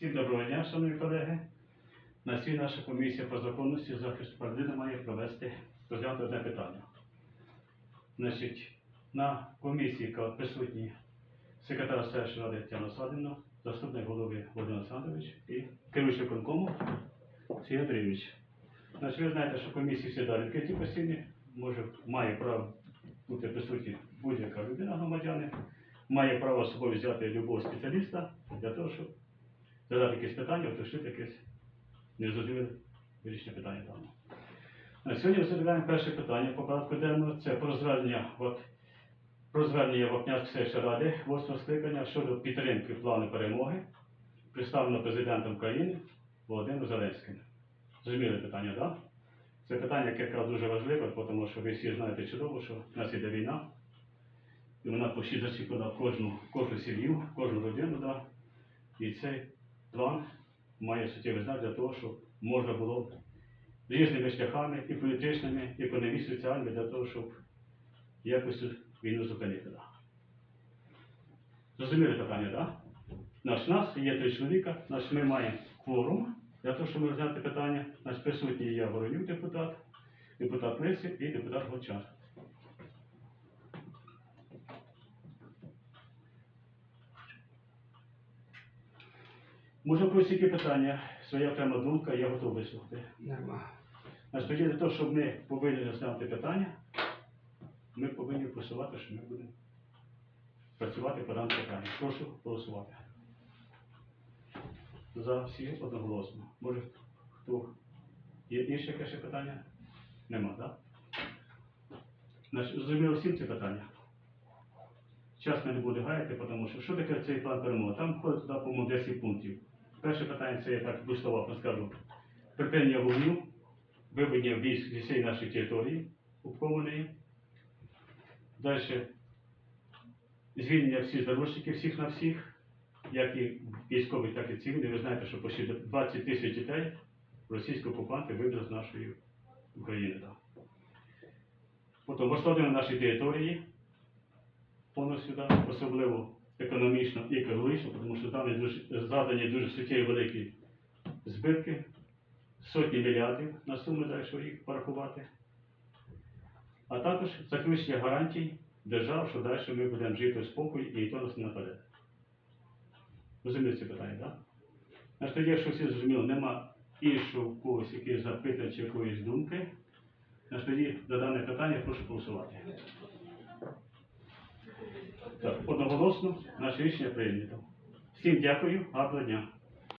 Всім доброго дня, шановні колеги. На цій наша комісія по законності захисту прав людини має провести розглянути одне питання. Значить, на комісії присутні секретар селищної ради Тетяна Садівна, заступник голови Володимир Олександрович і керуючий виконкому Сергій Андрійович. Значить, ви знаєте, що комісії всі далі відкриті постійні, може, має право бути присутні будь-яка людина громадяни, має право з собою взяти любого спеціаліста для того, щоб задати якесь питання, уточнити якесь незрозуміле вирішення питання даного. На сьогодні розглядаємо перше питання по порядку денному. Це про звернення, от, про звернення Вапнярської ради 8 скликання щодо підтримки плану перемоги, представлено президентом України Володимиром Зеленським. Зрозуміли питання, так? Це питання, яке дуже важливе, тому що ви всі знаєте чудово, що в нас іде війна, і вона почти зачіпила кожну, кожну сім'ю, кожну родину, да? і цей план має суттєвий знак для того, щоб можна було різними шляхами, і політичними, і економічними, соціальними, для того, щоб якось війну зупинити. Зрозуміли питання, так? Наш нас є три чоловіка, наш ми маємо кворум для того, щоб розглянути питання. Наш присутній я Воронюк депутат, депутат Лисик і депутат Гочар. Може, когось які питання, своя окрема думка, я готовий вислухати. Нема. Значить, тоді для того, щоб ми повинні розглянути питання, ми повинні посувати, що ми будемо працювати по даному питанню. Прошу голосувати. За всі одноголосно. Може, хто є інше яке ще питання? Нема, так? Значить, зрозуміло всім ці питання. Час ми не буде гаяти, тому що що таке цей план перемоги? Там входить туди, по-моєму, 10 пунктів. Перше питання це я так висловно скажу. Припинення вогню, виведення військ з усієї нашої території окупованої. Далі звільнення всіх заручників, всіх на всіх, як і військових, так і цивільних. Ви знаєте, що почти 20 тисяч дітей російські окупанти вивезли з нашої України. Потім восстановлення нашої території, повністю, особливо економічно і екологічно, тому що там є дуже, задані дуже суттєві великі збитки, сотні мільярдів на суму, якщо їх порахувати. А також заключення гарантій держав, що далі ми будемо жити в спокої і ніхто нас не нападе. Розумієте це питання, так? Значить, якщо всі зрозуміли, нема іншого когось якихось запитань чи якоїсь думки, значить тоді за дане питання прошу голосувати. Так, одноголосно наше рішення прийнято. Всім дякую, гарного дня.